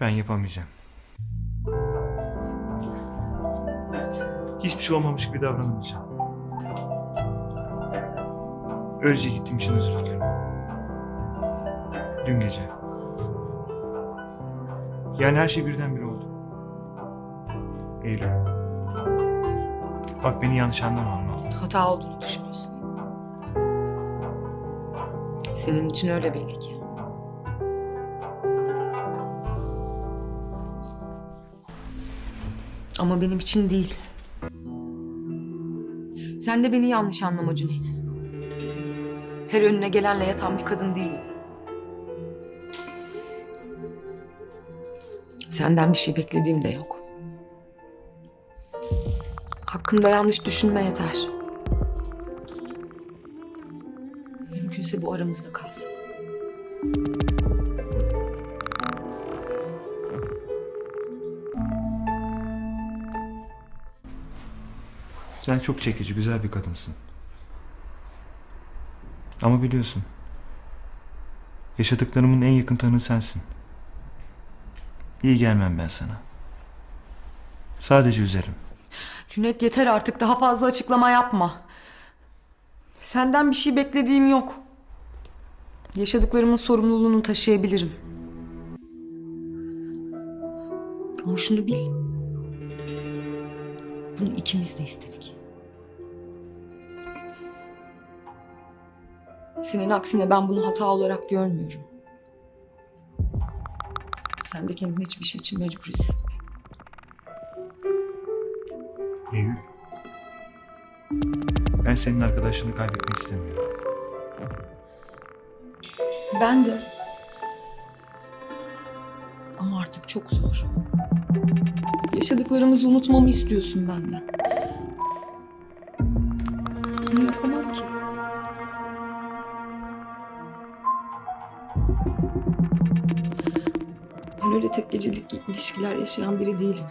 Ben yapamayacağım. Hiçbir şey olmamış gibi davranamayacağım. Öylece gittiğim için özür dilerim. Dün gece. Yani her şey birdenbire oldu. Eylül. Bak beni yanlış anlama ama. Hata olduğunu düşünüyorsun. Senin için öyle belli ki. Ama benim için değil. Sen de beni yanlış anlama Cüneyt. Her önüne gelenle yatan bir kadın değilim. Senden bir şey beklediğim de yok. Hakkımda yanlış düşünme yeter. Mümkünse bu aramızda kalsın. Sen çok çekici, güzel bir kadınsın. Ama biliyorsun. Yaşadıklarımın en yakın tanığı sensin. İyi gelmem ben sana. Sadece üzerim. Cüneyt yeter artık daha fazla açıklama yapma. Senden bir şey beklediğim yok. Yaşadıklarımın sorumluluğunu taşıyabilirim. Ama şunu bil. Bunu ikimiz de istedik. Senin aksine ben bunu hata olarak görmüyorum. Sen de kendini hiçbir şey için mecbur hissetme. Eylül. Ben senin arkadaşlığını kaybetmek istemiyorum. Ben de. Ama artık çok zor. Yaşadıklarımızı unutmamı istiyorsun benden. Ben öyle tek gecelik ilişkiler yaşayan biri değilim.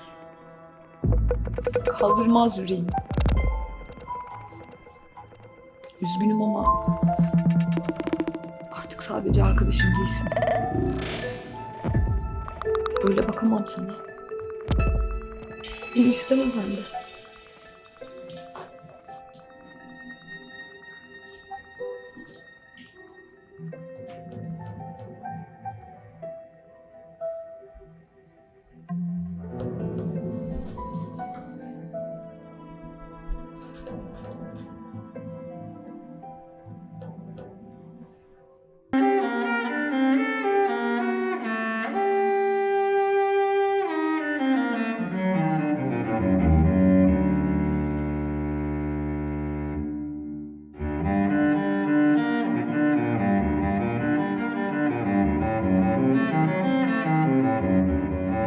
Kaldırmaz yüreğim. Üzgünüm ama Artık sadece arkadaşım değilsin. Öyle bakamam sana. Bunu istemem ben de.